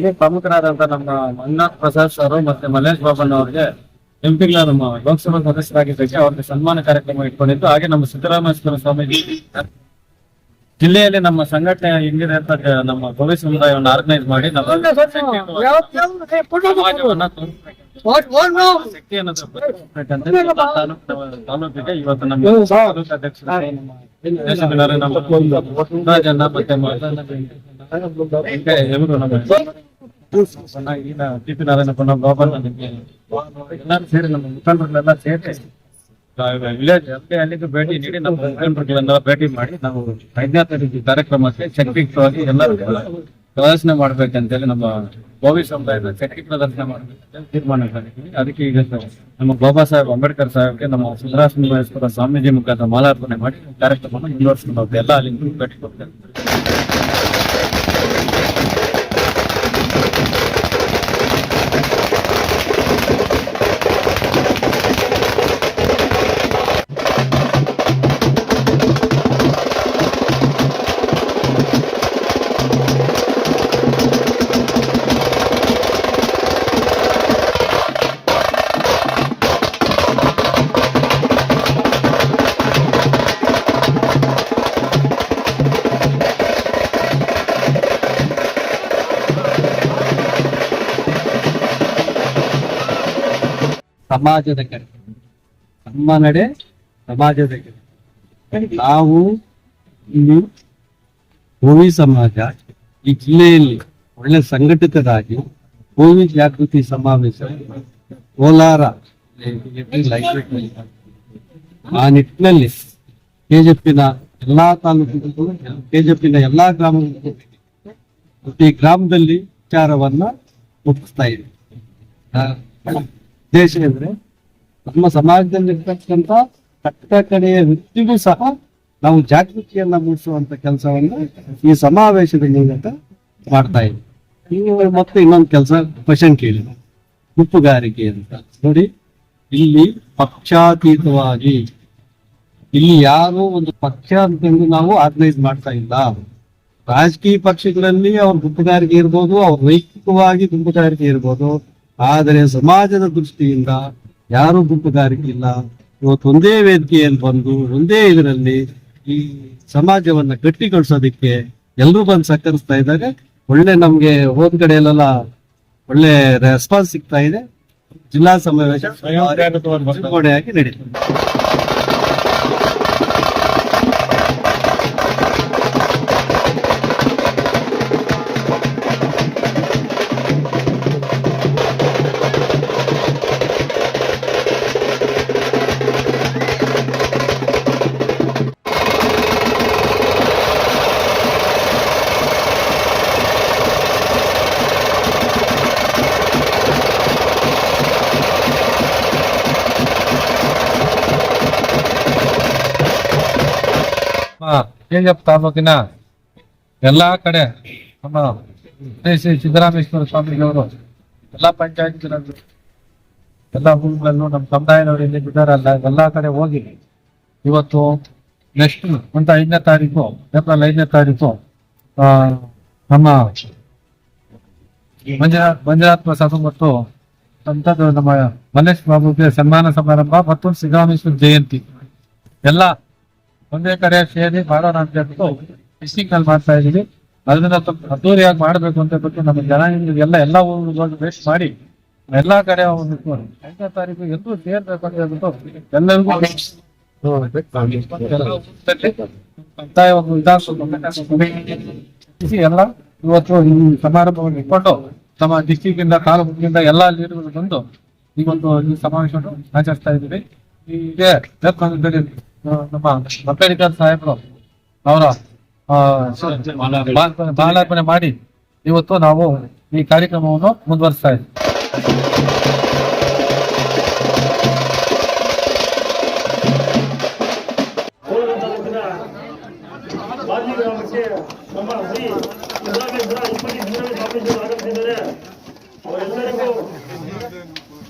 ಸಂಘಟನೆಯಲ್ಲಿ ಪ್ರಮುಖರಾದಂತಹ ನಮ್ಮ ಮಂಜುನಾಥ್ ಪ್ರಸಾದ್ ಸರ್ ಮತ್ತೆ ಮಲ್ಲೇಶ್ ಬಾಬನ್ ಅವರಿಗೆ ಎಂಪಿಗಳ ನಮ್ಮ ಲೋಕಸಭಾ ಸದಸ್ಯರಾಗಿದ್ದಕ್ಕೆ ಅವರಿಗೆ ಸನ್ಮಾನ ಕಾರ್ಯಕ್ರಮ ಇಟ್ಕೊಂಡಿದ್ದು. ಹಾಗೆ ನಮ್ಮ ಸಿದ್ದರಾಮೇಶ್ವರ ಸ್ವಾಮೀಜಿ ಜಿಲ್ಲೆಯಲ್ಲಿ ನಮ್ಮ ಸಂಘಟನೆ ಹೆಂಗಿದೆ ಅಂತ ನಮ್ಮ ಭವ್ಯ ಸಮುದಾಯವನ್ನು ಆರ್ಗನೈಸ್ ಮಾಡಿ ನಮ್ಮ ಈಗ ಟಿ ಪಿ ನಾರಾಯಣಪ್ಪ ನಮ್ಮ ಎಲ್ಲರೂ ಸೇರಿ ನಮ್ಮ ಮುಖಂಡರನ್ನೆಲ್ಲ ಸೇರಿ ವಿಲೇಜ್ ಅಲ್ಲಿ ಅಲ್ಲಿಗೆ ಭೇಟಿ ನೀಡಿ ನಮ್ಮ ಮುಖಂಡರುಗಳನ್ನೆಲ್ಲ ಭೇಟಿ ಮಾಡಿ ನಾವು ಐದನೇ ತಾರೀಕು ಕಾರ್ಯಕ್ರಮಕ್ಕೆ ಶಕ್ತಿಯುತವಾಗಿ ಎಲ್ಲರೂ ಪ್ರದರ್ಶನ ಮಾಡ್ಬೇಕಂತೇಳಿ ನಮ್ಮ ಗೋವಿ ಸಮುದಾಯದ ಶಕ್ತಿ ಪ್ರದರ್ಶನ ಮಾಡಬೇಕು ತೀರ್ಮಾನ ಮಾಡಿದ್ವಿ ಅದಕ್ಕೆ ಈಗ ನಮ್ಮ ಬಾಬಾ ಸಾಹೇಬ್ ಅಂಬೇಡ್ಕರ್ ಸಾಹೇಬ್ಗೆ ನಮ್ಮ ಸುಂದರಾಶ್ವರ ಸ್ವಾಮೀಜಿ ಮುಖಾಂತರ ಮಾಲಾರ್ಪಣೆ ಮಾಡಿ ಕಾರ್ಯಕ್ರಮವನ್ನು ಮುಂದುವರಿಸ್ಕೊಂಡು ಹೋಗ್ತೇವೆ. ಎಲ್ಲ ಅಲ್ಲಿ ಭೇಟಿ ಕೊಡ್ತೇವೆ. ಸಮಾಜದ ಕಡೆ ನಮ್ಮ ನಡೆ ಸಮಾಜದ ಕಡೆ ನಾವು ಇಲ್ಲಿ ಭೂಮಿ ಸಮಾಜ, ಈ ಜಿಲ್ಲೆಯಲ್ಲಿ ಒಳ್ಳೆ ಸಂಘಟಿತರಾಗಿ ಭೂಮಿ ಜಾಗೃತಿ ಸಮಾವೇಶ ಕೋಲಾರ ಆ ನಿಟ್ಟಿನಲ್ಲಿ ಕೆಜೆಪಿನ ಎಲ್ಲಾ ತಾಲೂಕುಗಳು, ಕೆಜೆಪಿನ ಎಲ್ಲಾ ಗ್ರಾಮಗಳು ಪ್ರತಿ ಗ್ರಾಮದಲ್ಲಿ ವಿಚಾರವನ್ನ ಮುಟ್ಟಿಸ್ತಾ ಇದೆ ಉದ್ದೇಶ ಅಂದ್ರೆ ನಮ್ಮ ಸಮಾಜದಲ್ಲಿರ್ತಕ್ಕಂಥ ಕಟ್ಟ ಕಡೆಯ ವ್ಯಕ್ತಿಗೂ ಸಹ ನಾವು ಜಾಗೃತಿಯನ್ನ ಮೂಡಿಸುವಂತ ಕೆಲಸವನ್ನು ಈ ಸಮಾವೇಶದ ಮೂಲಕ ಮಾಡ್ತಾ ಇದ್ದೀವಿ ಮತ್ತೆ ಇನ್ನೊಂದು ಕೆಲಸ ಕ್ವಶನ್ ಕೇಳಿ ಗುಂಪುಗಾರಿಕೆ ಅಂತ. ನೋಡಿ, ಇಲ್ಲಿ ಪಕ್ಷಾತೀತವಾಗಿ ಇಲ್ಲಿ ಯಾರು ಒಂದು ಪಕ್ಷ ಅಂತಂದು ನಾವು ಆರ್ಗನೈಸ್ ಮಾಡ್ತಾ ಇಲ್ಲ. ರಾಜಕೀಯ ಪಕ್ಷಗಳಲ್ಲಿ ಅವ್ರ ಗುಂಪುಗಾರಿಕೆ ಇರ್ಬೋದು, ಅವ್ರ ವೈಯಕ್ತಿಕವಾಗಿ ಗುಂಪುಗಾರಿಕೆ ಇರ್ಬೋದು. ಆದರೆ ಸಮಾಜದ ದೃಷ್ಟಿಯಿಂದ ಯಾರು ಗುಂಪುಗಾರಿಕೆ ಇಲ್ಲ ಇವತ್ತು ಒಂದೇ ವೇದಿಕೆಯಲ್ಲಿ ಬಂದು ಒಂದೇ ಇದರಲ್ಲಿ ಈ ಸಮಾಜವನ್ನ ಗಟ್ಟಿಗೊಳಿಸೋದಕ್ಕೆ ಎಲ್ಲರೂ ಬಂದು ಸಹಕರಿಸ್ತಾ ಇದ್ದಾರೆ. ಒಳ್ಳೆ ನಮ್ಗೆ ಹೋದ ಕಡೆಯಲ್ಲೆಲ್ಲ ಒಳ್ಳೆ ರೆಸ್ಪಾನ್ಸ್ ಸಿಗ್ತಾ ಇದೆ. ಜಿಲ್ಲಾ ಸಮಾವೇಶ ನಡೀತದೆ. ಕೆಜಿಎಫ್ ತಾಲೂಕಿನ ಎಲ್ಲಾ ಕಡೆ ನಮ್ಮ ಶ್ರೀ ಸಿದ್ದರಾಮೇಶ್ವರ ಸ್ವಾಮೀಜಿಯವರು ಎಲ್ಲಾ ಪಂಚಾಯತ್ ಎಲ್ಲಾ ಊರುಗಳಲ್ಲೂ ನಮ್ಮ ಸಮುದಾಯದವರು ಇಲ್ಲಿ ಇದ್ದಾರಲ್ಲ, ಎಲ್ಲಾ ಕಡೆ ಹೋಗಿ ಇವತ್ತು ನೆಕ್ಸ್ಟ್ ಅಂತ ಐದನೇ ತಾರೀಕು, ಏಪ್ರಿಲ್ ಐದನೇ ತಾರೀಕು ನಮ್ಮ ಮಂಜುನಾಥ್ ಮಂಜುನಾಥ್ ಪ್ರಸಾದ್ ಮತ್ತು ನಮ್ಮ ಮಲ್ಲೇಶ್ ಬಾಬುಗೆ ಸನ್ಮಾನ ಸಮಾರಂಭ ಮತ್ತು ಸಿದ್ದರಾಮೇಶ್ವರ ಜಯಂತಿ. ಎಲ್ಲ ಒಂದೇ ಕಡೆ ಸೇರಿ ಮಾಡೋಣ ಅಂತ ಹೇಳ್ಬಿಟ್ಟು ಮಿಸ್ಸಿಂಗ್ನಲ್ಲಿ ಮಾಡ್ತಾ ಇದೀವಿ ಅದನ್ನ ಸ್ವಲ್ಪ ಅದ್ದೂರಿಯಾಗಿ ಮಾಡ್ಬೇಕು ಅಂತ ಹೇಳ್ಬಿಟ್ಟು ನಮ್ಮ ಜನ ಎಲ್ಲ ಎಲ್ಲ ಊರುಗಳು ವೇಸ್ಟ್ ಮಾಡಿ ಎಲ್ಲಾ ಕಡೆ ಒಂದು ಐದನೇ ತಾರೀಕು ಎಲ್ಲರೂ ಸೇರ್ಬೇಕು ಅಂತ ಹೇಳ್ಬಿಟ್ಟು ಎಲ್ಲರಿಗೂ ಎಲ್ಲ ಇವತ್ತು ಈ ಸಮಾರಂಭವನ್ನು ಇಟ್ಕೊಂಡು ನಮ್ಮ ಡಿಸ್ಟಿಕ್ ಇಂದ ತಾಲೂಕಿನಿಂದ ಎಲ್ಲಾ ಲೀಡರ್ಗಳು ಬಂದು ಈ ಒಂದು ಸಮಾವೇಶವನ್ನು ಆಚರಿಸ್ತಾ ಇದ್ದೀವಿ. ಈಗ ನಮ್ಮ ಅಂಬೇಡ್ಕರ್ ಸಾಹೇಬರು ಅವರ ಆ, ಮಾಲಾರ್ಪಣೆ- ಮಾಡಿ ಇವತ್ತು ನಾವು ಈ ಕಾರ್ಯಕ್ರಮವನ್ನು ಮುಂದುವರಿಸ್ತಾ ಇದ್ದೀವಿ ಮಾಜಿ ಗ್ರಾಮಕ್ಕೆ ನಮ್ಮ ಶ್ರೀ ಸಿದ್ದರಾಮೇಶ್ವರ ಇಪ್ಪತ್ತಿ ಸಿದ್ದರಾಮೇಶ್ವರ ಸ್ವಾಮೀಜಿಯವರು ಆಗಮಿಸಿದ್ದಾರೆ ಅವರೆಲ್ಲರಿಗೂ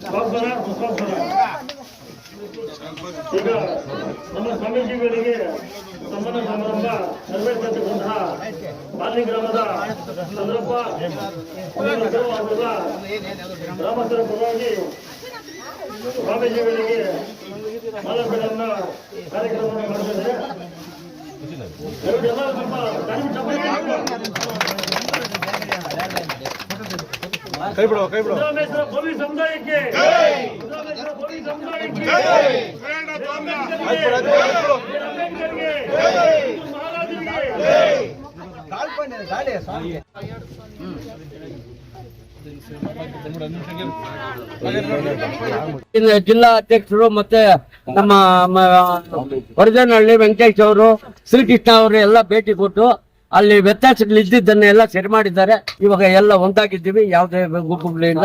ಸ್ವಾಗತ ಸುಸ್ವಾಗತ ಈಗ ನಮ್ಮ ಸ್ವಾಮೀಜಿಗಳಿಗೆ ಸಮ್ಮಾನ ಸಮಾರಂಭ ನೆರವೇರಿಸತಕ್ಕಂತಹ ಮಾಲಿ ಗ್ರಾಮದ ಚಂದ್ರಪ್ಪ ಗ್ರಾಮಸ್ಥರ ಪರವಾಗಿ ಸ್ವಾಮೀಜಿಗಳಿಗೆ ಮಾಲಾರ್ಪಣೆಯನ್ನ ಕಾರ್ಯಕ್ರಮವನ್ನು ಮಾಡಿದ್ದಾರೆ ಎಲ್ಲರೂ ಸ್ವಲ್ಪ ಬಿಡುವ ಕೈ ಬಿಡುವ ಪೊಲೀಸ್ ಸಮುದಾಯಕ್ಕೆ. ಸಮುದಾಯಕ್ಕೆ. ಜಿಲ್ಲಾ ಅಧ್ಯಕ್ಷರು ಮತ್ತೆ ನಮ್ಮ ಹೊರಜನಹಳ್ಳಿ ವೆಂಕಟೇಶ್ ಅವರು ಶ್ರೀಕೃಷ್ಣ ಅವರು ಎಲ್ಲ ಭೇಟಿ ಕೊಟ್ಟು ಅಲ್ಲಿ ವ್ಯತ್ಯಾಸಗಳು ಇದ್ದಿದ್ದನ್ನ ಎಲ್ಲ ಸರಿ ಮಾಡಿದ್ದಾರೆ. ಇವಾಗ ಎಲ್ಲ ಒಂದಾಗಿದ್ದೀವಿ. ಯಾವುದೇ ಗುಂಪುಗಳಿಲ್ಲ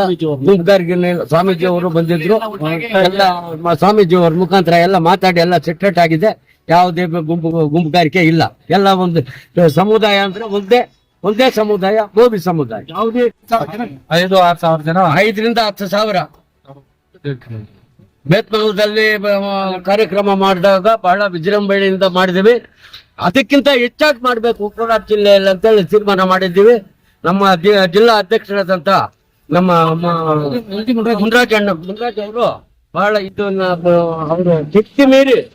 ಇಲ್ಲ. ಸ್ವಾಮೀಜಿ ಅವರು ಬಂದಿದ್ರು. ಎಲ್ಲ ಸ್ವಾಮೀಜಿ ಅವ್ರ ಮುಖಾಂತರ ಎಲ್ಲ ಮಾತಾಡಿ ಎಲ್ಲ ಸೆಟ್ರೇಟ್ ಆಗಿದೆ. ಯಾವುದೇ ಗುಂಪು ಗುಂಪುಗಾರಿಕೆ ಇಲ್ಲ. ಎಲ್ಲ ಒಂದು ಸಮುದಾಯ ಅಂದ್ರೆ ಒಂದೇ ಒಂದೇ ಸಮುದಾಯ ಗೋಬಿ ಸಮುದಾಯ. ಯಾವುದೇ ಐದು ಆರು ಸಾವಿರ ಜನ. ಐದರಿಂದ ಹತ್ತು ಸಾವಿರ. ಬೇತ್ಮಂಗಲದಲ್ಲಿ ಬ- ಕಾರ್ಯಕ್ರಮ ಮಾಡಿದಾಗ ಬಹಳ ವಿಜೃಂಭಣೆಯಿಂದ ಮಾಡಿದ್ದೀವಿ. ಅದಕ್ಕಿಂತ ಹೆಚ್ಚಾಗಿ ಮಾಡಬೇಕು ಕೋಲಾರ ಜಿಲ್ಲೆಯಲ್ಲಿ ಅಂತೇಳಿ ತೀರ್ಮಾನ ಮಾಡಿದ್ದೀವಿ. ನಮ್ಮ ಜಿಲ್ಲಾ ಅಧ್ಯಕ್ಷರಾದಂತ ನಮ್ಮ ಮುನ್ರಾಜ್ ಅಣ್ಣ, ಮುನ್ರಾಜ್ ಅವರು ಬಹಳ ಇದನ್ನ ಅವರು ಶಕ್ತಿ ಮೀರಿ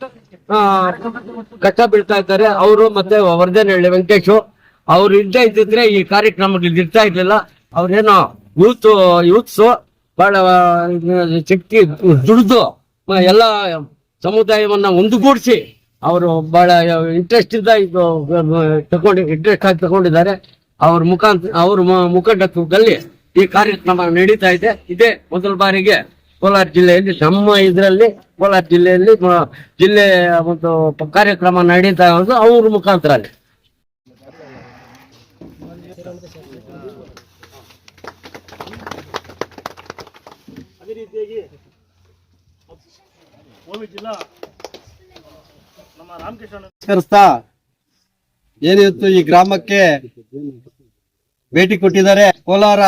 ಕಷ್ಟ ಬೀಳ್ತಾ ಇದ್ದಾರೆ. ಅವರು ಮತ್ತೆ ವರ್ಧನಹಳ್ಳಿ ವೆಂಕಟೇಶು, ಅವ್ರು ಇದ್ದೇ ಇದ್ದಿದ್ರೆ ಈ ಕಾರ್ಯಕ್ರಮಗಳು ಇರ್ತಾ ಇರ್ಲಿಲ್ಲ. ಅವ್ರೇನೋ ಯೂತ್, ಯೂತ್ಸು ಬಹಳ ಶಕ್ತಿ, ದುಡಿದು ಎಲ್ಲ ಸಮುದಾಯವನ್ನ ಒಂದುಗೂಡಿಸಿ ಅವರು ಬಹಳ ಇಂಟ್ರೆಸ್ಟ್ ಇಂದ ಇದು ತಗೊಂಡು ಇಂಟ್ರೆಸ್ಟ್ ಆಗಿ ತಗೊಂಡಿದ್ದಾರೆ. ಅವ್ರ ಮುಖಾಂತರ ಅವ್ರ ಮುಖಂಡತ್ವದಲ್ಲಿ ಈ ಕಾರ್ಯಕ್ರಮ ನಡೀತಾ ಇದೆ. ಇದೇ ಮೊದಲ ಬಾರಿಗೆ ಕೋಲಾರ ಜಿಲ್ಲೆಯಲ್ಲಿ, ನಮ್ಮ ಇದರಲ್ಲಿ, ಕೋಲಾರ ಜಿಲ್ಲೆಯಲ್ಲಿ, ಮ- ಜಿಲ್ಲೆ ಒಂದು ಕಾರ್ಯಕ್ರಮ ನಡೀತಾ ಇರೋದು ಅವ್ರ ಮುಖಾಂತರ ಜಿಲ್ಲಾ ರಾಮಕೃಷ್ಣ ಏನಿವತ್ತು ಈ ಗ್ರಾಮಕ್ಕೆ ಭೇಟಿ ಕೊಟ್ಟಿದ್ದಾರೆ? ಕೋಲಾರ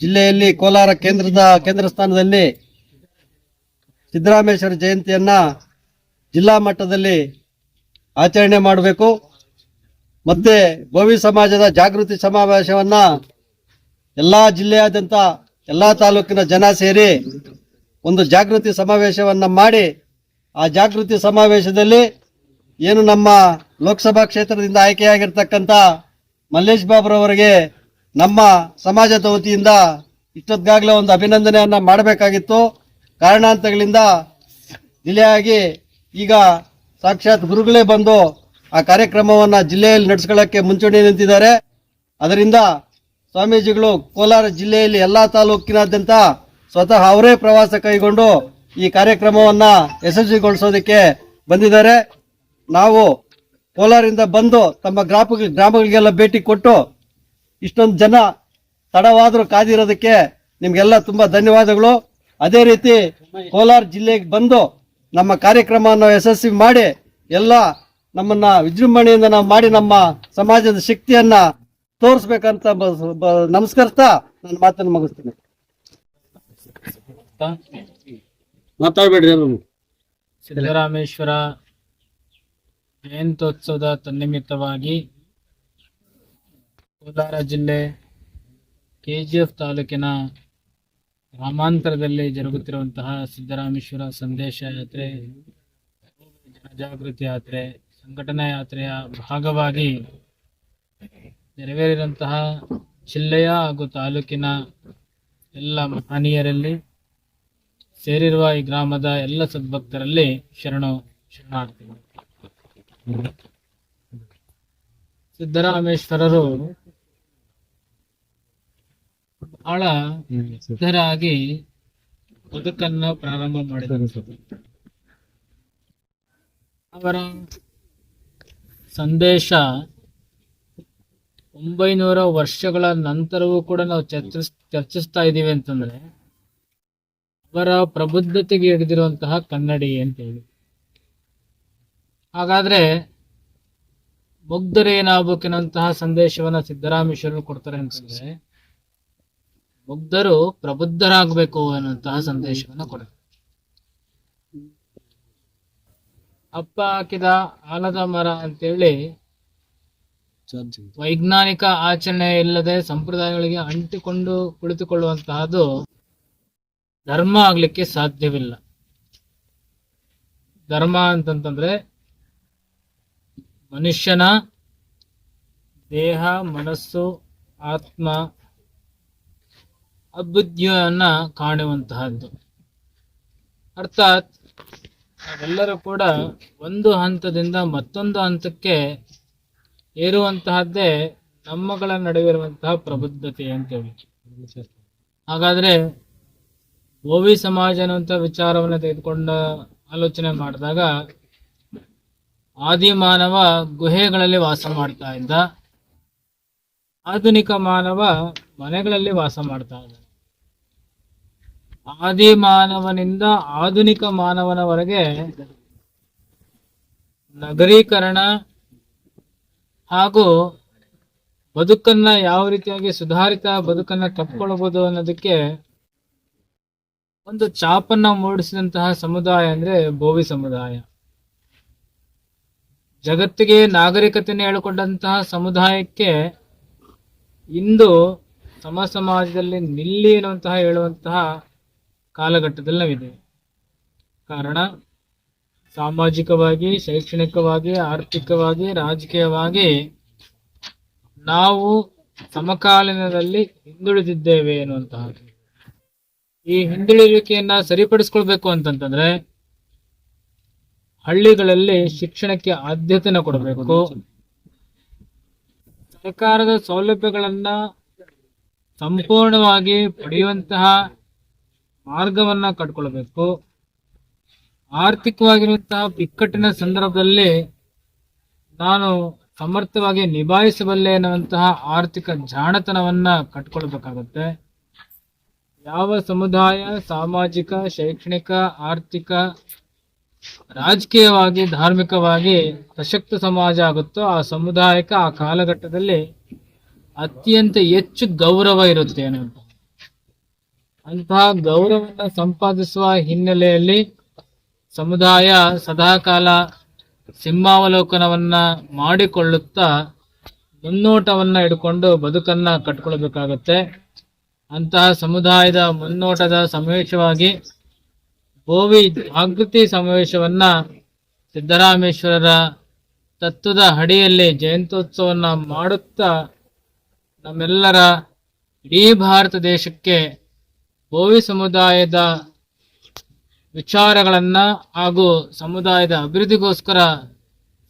ಜಿಲ್ಲೆಯಲ್ಲಿ, ಕೋಲಾರ ಕೇಂದ್ರದ ಕೇಂದ್ರ ಸ್ಥಾನದಲ್ಲಿ ಸಿದ್ದರಾಮೇಶ್ವರ ಜಯಂತಿಯನ್ನ ಜಿಲ್ಲಾ ಮಟ್ಟದಲ್ಲಿ ಆಚರಣೆ ಮಾಡಬೇಕು. ಮತ್ತೆ ಭವಿ ಸಮಾಜದ ಜಾಗೃತಿ ಸಮಾವೇಶವನ್ನ ಎಲ್ಲಾ ಜಿಲ್ಲೆಯಾದ್ಯಂತ, ಎಲ್ಲಾ ತಾಲೂಕಿನ ಜನ ಸೇರಿ ಒಂದು ಜಾಗೃತಿ ಸಮಾವೇಶವನ್ನು ಮಾಡಿ ಆ ಜಾಗೃತಿ ಸಮಾವೇಶದಲ್ಲಿ ಏನು ನಮ್ಮ ಲೋಕಸಭಾ ಕ್ಷೇತ್ರದಿಂದ ಆಯ್ಕೆಯಾಗಿರ್ತಕ್ಕಂಥ ಮಲ್ಲೇಶ್ ಬಾಬ್ರವರಿಗೆ ನಮ್ಮ ಸಮಾಜದ ವತಿಯಿಂದ ಇಷ್ಟೊತ್ತಿಗಾಗಲೇ ಒಂದು ಅಭಿನಂದನೆಯನ್ನು ಮಾಡಬೇಕಾಗಿತ್ತು. ಕಾರಣಾಂತಗಳಿಂದ ಜಿಲ್ಲೆಯಾಗಿ ಈಗ ಸಾಕ್ಷಾತ್ ಗುರುಗಳೇ ಬಂದು ಆ ಕಾರ್ಯಕ್ರಮವನ್ನು ಜಿಲ್ಲೆಯಲ್ಲಿ ನಡೆಸ್ಕೊಳ್ಳೋಕ್ಕೆ ಮುಂಚೂಣಿ ನಿಂತಿದ್ದಾರೆ. ಅದರಿಂದ ಸ್ವಾಮೀಜಿಗಳು ಕೋಲಾರ ಜಿಲ್ಲೆಯಲ್ಲಿ ಎಲ್ಲ ತಾಲೂಕಿನಾದ್ಯಂತ ಸ್ವತಃ ಅವರೇ ಪ್ರವಾಸ ಕೈಗೊಂಡು ಈ ಕಾರ್ಯಕ್ರಮವನ್ನು ಯಶಸ್ವಿಗೊಳಿಸೋದಕ್ಕೆ ಬಂದಿದ್ದಾರೆ. ನಾವು ಕೋಲಾರಿಂದ ಬಂದು ತಮ್ಮ ಗ್ರಾಮ ಗ್ರಾಮಗಳಿಗೆಲ್ಲ ಭೇಟಿ ಕೊಟ್ಟು ಇಷ್ಟೊಂದು ಜನ ತಡವಾದರೂ ಕಾದಿರೋದಕ್ಕೆ ನಿಮಗೆಲ್ಲ ತುಂಬ ಧನ್ಯವಾದಗಳು. ಅದೇ ರೀತಿ ಕೋಲಾರ ಜಿಲ್ಲೆಗೆ ಬಂದು ನಮ್ಮ ಕಾರ್ಯಕ್ರಮವನ್ನು ಯಶಸ್ವಿ ಮಾಡಿ ಎಲ್ಲ ನಮ್ಮನ್ನು ವಿಜೃಂಭಣೆಯಿಂದ ನಾವು ಮಾಡಿ ನಮ್ಮ ಸಮಾಜದ ಶಕ್ತಿಯನ್ನು ತೋರಿಸ್ಬೇಕಂತ ನಮಸ್ಕರಿಸ್ತಾ ನನ್ನ ಮಾತನ್ನು ಮುಗಿಸ್ತೀನಿ. ಸಿದ್ದರಾಮೇಶ್ವರ ಜಯಂತ್ಯೋತ್ಸವದ ತನ್ನಿಮಿತ್ತವಾಗಿ ಕೋಲಾರ ಜಿಲ್ಲೆ ಕೆಜಿಎಫ್ ತಾಲೂಕಿನ ಗ್ರಾಮಾಂತರದಲ್ಲಿ ಜರುಗುತ್ತಿರುವಂತಹ ಸಿದ್ದರಾಮೇಶ್ವರ ಸಂದೇಶ ಯಾತ್ರೆ, ಜನಜಾಗೃತಿ ಯಾತ್ರೆ, ಸಂಘಟನಾ ಯಾತ್ರೆಯ ಭಾಗವಾಗಿ ನೆರವೇರಿದಂತಹ ಜಿಲ್ಲೆಯ ಹಾಗೂ ತಾಲೂಕಿನ ಎಲ್ಲ ಮಹನೀಯರಲ್ಲಿ ಸೇರಿರುವ ಈ ಗ್ರಾಮದ ಎಲ್ಲ ಸದ್ಭಕ್ತರಲ್ಲಿ ಶರಣು ಶರಣಾರ್ಥಿಗಳು. ಸಿದ್ದರಾಮೇಶ್ವರರು ಬಹಳ ಸಿದ್ಧರಾಗಿ ಬದುಕನ್ನು ಪ್ರಾರಂಭ ಮಾಡಿದರು. ಅವರ ಸಂದೇಶ ಒಂಬೈನೂರ ವರ್ಷಗಳ ನಂತರವೂ ಕೂಡ ನಾವು ಚರ್ಚಿಸ್, ಚರ್ಚಿಸ್ತಾ ಇದ್ದೀವಿ ಅಂತಂದ್ರೆ, ಅವರ ಪ್ರಬುದ್ಧತೆಗೆ ಹಿಡಿದಿರುವಂತಹ ಕನ್ನಡಿ ಅಂತ ಹೇಳಿ. ಹಾಗಾದ್ರೆ ಮುಗ್ಧರೇನಾಗಬೇಕೆನ್ನುವಂತಹ ಸಂದೇಶವನ್ನ ಸಿದ್ದರಾಮೇಶ್ವರರು ಕೊಡ್ತಾರೆ ಅಂತಂದ್ರೆ ಮುಗ್ಧರು ಪ್ರಬುದ್ಧರಾಗಬೇಕು ಅನ್ನುವಂತಹ ಸಂದೇಶವನ್ನ ಕೊಡ್ತಾರೆ. ಅಪ್ಪ ಹಾಕಿದ ಆಲದ ಮರ ಅಂತೇಳಿ ವೈಜ್ಞಾನಿಕ ಆಚರಣೆ ಇಲ್ಲದೆ ಸಂಪ್ರದಾಯಗಳಿಗೆ ಅಂಟಿಕೊಂಡು ಕುಳಿತುಕೊಳ್ಳುವಂತಹದ್ದು ಧರ್ಮ ಆಗ್ಲಿಕ್ಕೆ ಸಾಧ್ಯವಿಲ್ಲ. ಧರ್ಮ ಅಂತಂತಂದ್ರೆ ಮನುಷ್ಯನ ದೇಹ, ಮನಸ್ಸು, ಆತ್ಮ ಅಬುದ್ಧಿಯನ್ನ ಕಾಣುವಂತಹದ್ದು. ಅರ್ಥಾತ್ ಅವೆಲ್ಲರೂ ಕೂಡ ಒಂದು ಹಂತದಿಂದ ಮತ್ತೊಂದು ಹಂತಕ್ಕೆ ಏರುವಂತಹದ್ದೇ ನಮ್ಮಗಳ ನಡುವೆ ಇರುವಂತಹ ಪ್ರಬುದ್ಧತೆ ಅಂತೇಳಿ ಹಾಗಾದ್ರೆ ಓವಿ ಸಮಾಜ ಅನ್ನುವಂಥ ವಿಚಾರವನ್ನು ತೆಗೆದುಕೊಂಡ ಆಲೋಚನೆ ಮಾಡಿದಾಗ ಆದಿ ಮಾನವ ಗುಹೆಗಳಲ್ಲಿ ವಾಸ ಮಾಡ್ತಾ ಇದ್ದ. ಆಧುನಿಕ ಮಾನವ ಮನೆಗಳಲ್ಲಿ ವಾಸ ಮಾಡ್ತಾ ಇದ್ದ. ಆದಿ ಮಾನವನಿಂದ ಆಧುನಿಕ ಮಾನವನವರೆಗೆ ನಗರೀಕರಣ ಹಾಗೂ ಬದುಕನ್ನ ಯಾವ ರೀತಿಯಾಗಿ ಸುಧಾರಿತ ಬದುಕನ್ನ ಕಟ್ಕೊಳ್ಬಹುದು ಅನ್ನೋದಕ್ಕೆ ಒಂದು ಚಾಪನ್ನ ಮೂಡಿಸಿದಂತಹ ಸಮುದಾಯ ಅಂದ್ರೆ ಭೋವಿ ಸಮುದಾಯ. ಜಗತ್ತಿಗೆ ನಾಗರಿಕತೆಯನ್ನು ಹೇಳಿಕೊಂಡಂತಹ ಸಮುದಾಯಕ್ಕೆ ಇಂದು ಸಮ ಸಮಾಜದಲ್ಲಿ ನಿಲ್ಲಿ ಎನ್ನುವಂತಹ ಹೇಳುವಂತಹ ಕಾಲಘಟ್ಟದಲ್ಲಿ ನಾವಿದ್ದೇವೆ. ಕಾರಣ ಸಾಮಾಜಿಕವಾಗಿ, ಶೈಕ್ಷಣಿಕವಾಗಿ, ಆರ್ಥಿಕವಾಗಿ, ರಾಜಕೀಯವಾಗಿ ನಾವು ಸಮಕಾಲೀನದಲ್ಲಿ ಹಿಂದುಳಿದಿದ್ದೇವೆ ಎನ್ನುವಂತಹ ಈ ಹಿಂದುಳಿಯುವಿಕೆಯನ್ನ ಸರಿಪಡಿಸ್ಕೊಳ್ಬೇಕು ಅಂತಂತಂದ್ರೆ ಹಳ್ಳಿಗಳಲ್ಲಿ ಶಿಕ್ಷಣಕ್ಕೆ ಆದ್ಯತೆನ ಕೊಡಬೇಕು. ಸರ್ಕಾರದ ಸೌಲಭ್ಯಗಳನ್ನ ಸಂಪೂರ್ಣವಾಗಿ ಪಡೆಯುವಂತಹ ಮಾರ್ಗವನ್ನ ಕಟ್ಕೊಳ್ಬೇಕು. ಆರ್ಥಿಕವಾಗಿರುವಂತಹ ಬಿಕ್ಕಟ್ಟಿನ ಸಂದರ್ಭದಲ್ಲಿ ನಾನು ಸಮರ್ಥವಾಗಿ ನಿಭಾಯಿಸಬಲ್ಲೆ ಎನ್ನುವಂತಹ ಆರ್ಥಿಕ ಜಾಣತನವನ್ನ ಕಟ್ಕೊಳ್ಬೇಕಾಗತ್ತೆ. ಯಾವ ಸಮುದಾಯ ಸಾಮಾಜಿಕ, ಶೈಕ್ಷಣಿಕ, ಆರ್ಥಿಕ, ರಾಜಕೀಯವಾಗಿ, ಧಾರ್ಮಿಕವಾಗಿ ಸಶಕ್ತ ಸಮಾಜ ಆಗುತ್ತೋ ಆ ಸಮುದಾಯಕ್ಕೆ ಆ ಕಾಲಘಟ್ಟದಲ್ಲಿ ಅತ್ಯಂತ ಹೆಚ್ಚು ಗೌರವ ಇರುತ್ತೆ ಅನ್ನುವಂಥ ಅಂತಹ ಗೌರವವನ್ನು ಸಂಪಾದಿಸುವ ಹಿನ್ನೆಲೆಯಲ್ಲಿ ಸಮುದಾಯ ಸದಾಕಾಲ ಸಿಂಹಾವಲೋಕನವನ್ನು ಮಾಡಿಕೊಳ್ಳುತ್ತಾ ಮುನ್ನೋಟವನ್ನು ಇಟ್ಕೊಂಡು ಬದುಕನ್ನು ಕಟ್ಕೊಳ್ಬೇಕಾಗತ್ತೆ. ಅಂತಹ ಸಮುದಾಯದ ಮುನ್ನೋಟದ ಸಮಾವೇಶವಾಗಿ ಭೋವಿ ಜಾಗೃತಿ ಸಮಾವೇಶವನ್ನು ಸಿದ್ದರಾಮೇಶ್ವರರ ತತ್ವದ ಅಡಿಯಲ್ಲಿ ಜಯಂತ್ಯೋತ್ಸವವನ್ನು ಮಾಡುತ್ತಾ ನಮ್ಮೆಲ್ಲರ ಇಡೀ ಭಾರತ ದೇಶಕ್ಕೆ ಭೋವಿ ಸಮುದಾಯದ ವಿಚಾರಗಳನ್ನ ಹಾಗೂ ಸಮುದಾಯದ ಅಭಿವೃದ್ಧಿಗೋಸ್ಕರ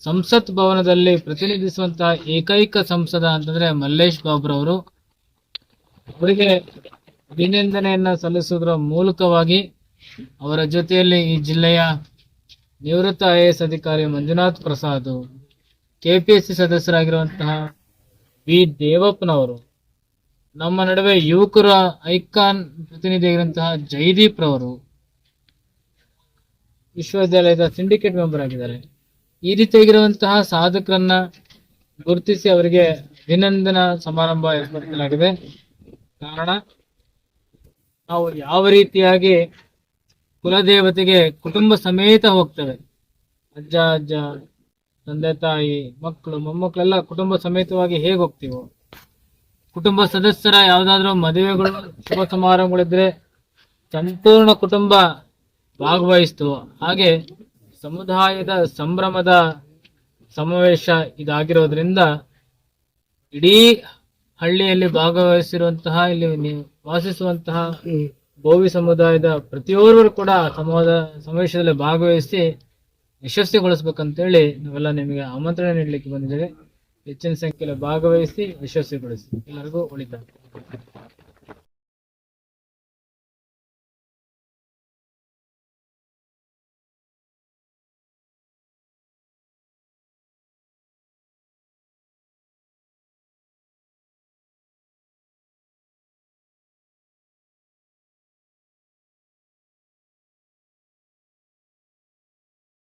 ಸಂಸತ್ ಭವನದಲ್ಲಿ ಪ್ರತಿನಿಧಿಸುವಂತಹ ಏಕೈಕ ಸಂಸದ ಅಂತಂದ್ರೆ ಮಲ್ಲೇಶ್ ಬಾಬ್ರವರು. ಅವರಿಗೆ ಅಭಿನಂದನೆಯನ್ನು ಸಲ್ಲಿಸುವುದರ ಮೂಲಕವಾಗಿ ಅವರ ಜೊತೆಯಲ್ಲಿ ಈ ಜಿಲ್ಲೆಯ ನಿವೃತ್ತ ಐ ಎಸ್ ಅಧಿಕಾರಿ ಮಂಜುನಾಥ್ ಪ್ರಸಾದ್ ಕೆಪಿಎಸ್ಸಿ ಸದಸ್ಯರಾಗಿರುವಂತಹ ಬಿ ದೇವಪ್ಪನವರು, ನಮ್ಮ ನಡುವೆ ಯುವಕರ ಐಕಾನ್ ಪ್ರತಿನಿಧಿಯಾಗಿರುವಂತಹ ಜೈದೀಪ್ ರವರು ವಿಶ್ವವಿದ್ಯಾಲಯದ ಸಿಂಡಿಕೇಟ್ ಮೆಂಬರ್ ಆಗಿದ್ದಾರೆ. ಈ ರೀತಿಯಾಗಿರುವಂತಹ ಸಾಧಕರನ್ನ ಗುರುತಿಸಿ ಅವರಿಗೆ ಅಭಿನಂದನಾ ಸಮಾರಂಭ ಏರ್ಪಡಿಸಲಾಗಿದೆ. ಕಾರಣ, ನಾವು ಯಾವ ರೀತಿಯಾಗಿ ಕುಲದೇವತೆಗೆ ಕುಟುಂಬ ಸಮೇತ ಹೋಗ್ತೇವೆ. ಅಜ್ಜ ಅಜ್ಜ, ತಂದೆ, ತಾಯಿ, ಮಕ್ಕಳು, ಮೊಮ್ಮಕ್ಕಳೆಲ್ಲ ಕುಟುಂಬ ಸಮೇತವಾಗಿ ಹೇಗೆ ಹೋಗ್ತೀವೋ? ಕುಟುಂಬ ಸದಸ್ಯರ ಯಾವ್ದಾದ್ರು ಮದುವೆಗಳು, ಶುಭ ಸಮಾರಂಭಗಳಿದ್ರೆ ಸಂಪೂರ್ಣ ಕುಟುಂಬ ಭಾಗವಹಿಸ್ತು. ಹಾಗೆ ಸಮುದಾಯದ ಸಂಭ್ರಮದ ಸಮಾವೇಶ ಇದಾಗಿರೋದ್ರಿಂದ ಇಡೀ ಹಳ್ಳಿಯಲ್ಲಿ ಭಾಗವಹಿಸಿರುವಂತಹ, ಇಲ್ಲಿ ವಾಸಿಸುವಂತಹ ಬೋವಿ ಸಮುದಾಯದ ಪ್ರತಿಯೊಬ್ಬರು ಕೂಡ ಸಮಾಜ ಸಮಾವೇಶದಲ್ಲಿ ಭಾಗವಹಿಸಿ ಯಶಸ್ವಿಗೊಳಿಸ್ಬೇಕಂತೇಳಿ ನಾವೆಲ್ಲ ನಿಮಗೆ ಆಮಂತ್ರಣ ನೀಡಲಿಕ್ಕೆ ಬಂದಿದ್ದೇವೆ. ಹೆಚ್ಚಿನ ಸಂಖ್ಯೆಯಲ್ಲಿ ಭಾಗವಹಿಸಿ ಯಶಸ್ವಿಗೊಳಿಸಿ. ಎಲ್ಲರಿಗೂ ಒಳಿತಾಗ್ತದೆ